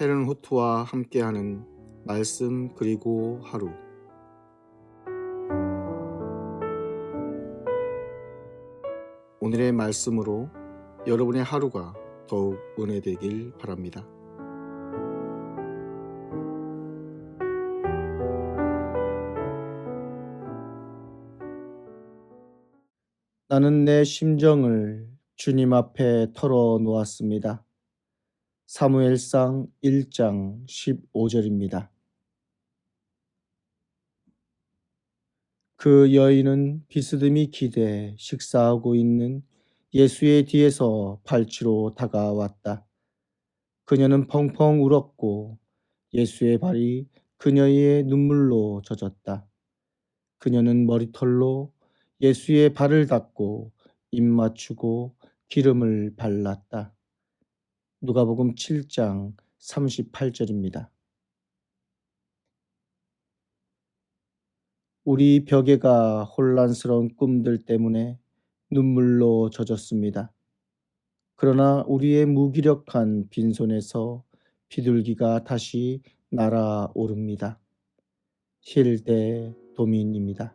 헤른 후트와 함께하는 말씀 그리고 하루 오늘의 말씀으로 여러분의 하루가 더욱 은혜되길 바랍니다. 나는 내 심정을 주님 앞에 털어 놓았습니다. 사무엘상 1장 15절입니다. 그 여인은 비스듬히 기대 식사하고 있는 예수의 뒤에서 발치로 다가왔다. 그녀는 펑펑 울었고 예수의 발이 그녀의 눈물로 젖었다. 그녀는 머리털로 예수의 발을 닦고 입 맞추고 기름을 발랐다. 누가복음 7장 38절입니다. 우리 벽에가 혼란스러운 꿈들 때문에 눈물로 젖었습니다. 그러나 우리의 무기력한 빈손에서 비둘기가 다시 날아오릅니다. 힐대 도민입니다.